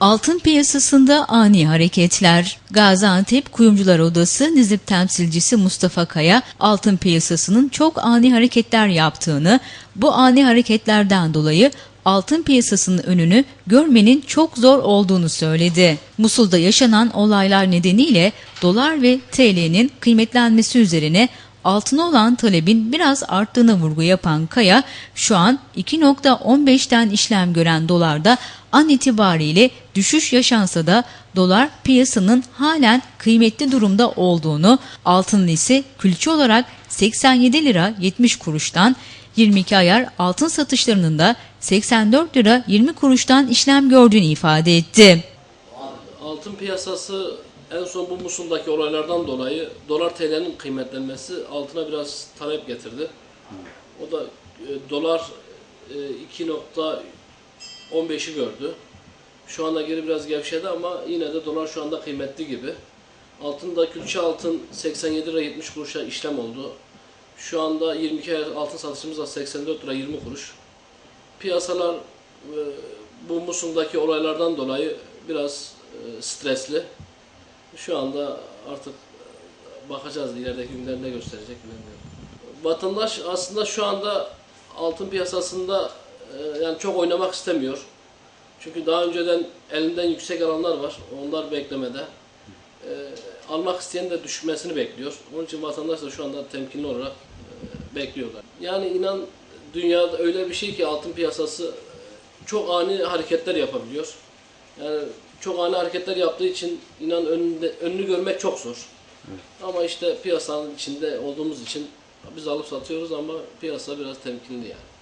Altın piyasasında ani hareketler. Gaziantep Kuyumcular Odası Nizip temsilcisi Mustafa Kaya, altın piyasasının çok ani hareketler yaptığını, bu ani hareketlerden dolayı altın piyasasının önünü görmenin çok zor olduğunu söyledi. Musul'da yaşanan olaylar nedeniyle dolar ve TL'nin kıymetlenmesi üzerine altına olan talebin biraz arttığını vurgu yapan Kaya, şu an 2.15'ten işlem gören dolarda an itibariyle düşüş yaşansa da dolar piyasanın halen kıymetli durumda olduğunu, altının ise külçe olarak 87 lira 70 kuruştan 22 ayar altın satışlarının da 84 lira 20 kuruştan işlem gördüğünü ifade etti. Altın piyasası en son bu Musul'daki olaylardan dolayı dolar TL'nin kıymetlenmesi altına biraz talep getirdi. O da e, dolar e, 2.15'i gördü. Şu anda geri biraz gevşedi ama yine de dolar şu anda kıymetli gibi. Altında külçe altın 87 lira 70 kuruşa işlem oldu. Şu anda 22 ay altın satışımız da 84 lira 20 kuruş. Piyasalar e, bu Musul'daki olaylardan dolayı biraz e, stresli. Şu anda artık e, bakacağız ilerideki günler ne gösterecek bilmiyorum. Vatandaş aslında şu anda altın piyasasında e, yani çok oynamak istemiyor. Çünkü daha önceden elinden yüksek alanlar var. Onlar beklemede. E, almak isteyen de düşmesini bekliyor. Onun için vatandaş da şu anda temkinli olarak e, bekliyorlar. Yani inan dünyada öyle bir şey ki altın piyasası e, çok ani hareketler yapabiliyor. Yani çok ani hareketler yaptığı için inan önünde, önünü görmek çok zor. Ama işte piyasanın içinde olduğumuz için biz alıp satıyoruz ama piyasa biraz temkinli yani.